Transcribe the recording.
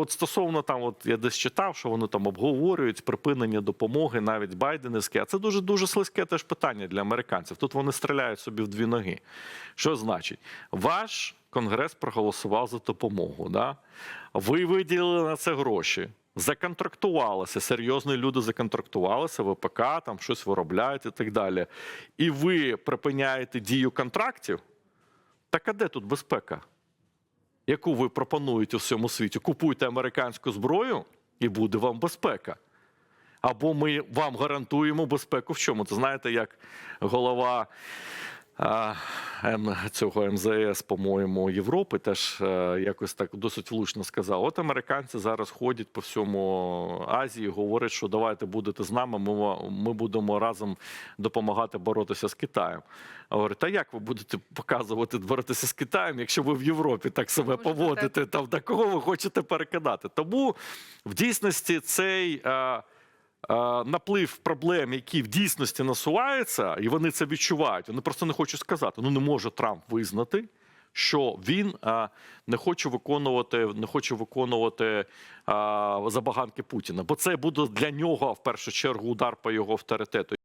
от стосовно там, от я десь читав, що вони там обговорюють припинення допомоги, навіть байденівське. А це дуже дуже слизьке теж питання для американців. Тут вони стріляють собі в дві ноги. Що значить? Ваш конгрес проголосував за допомогу. Да? Ви виділили на це гроші. Законтрактувалися, серйозні люди законтрактувалися, ВПК, там щось виробляють і так далі. І ви припиняєте дію контрактів. Так а де тут безпека? Яку ви пропонуєте у всьому світі? Купуйте американську зброю, і буде вам безпека. Або ми вам гарантуємо безпеку в чому? Це знаєте, як голова цього МЗС, по-моєму, Європи теж е, якось так досить влучно сказав. От американці зараз ходять по всьому Азії, говорять, що давайте будете з нами, ми, ми будемо разом допомагати боротися з Китаєм. Говорить, та як ви будете показувати боротися з Китаєм, якщо ви в Європі так себе Можете поводите? Там до кого ви хочете переконати? Тому в дійсності цей. Е, Наплив проблем, які в дійсності насуваються, і вони це відчувають. Вони просто не хочуть сказати. Ну не може Трамп визнати, що він е, не хоче виконувати, не хоче виконувати е, забаганки Путіна, бо це буде для нього в першу чергу удар по його авторитету.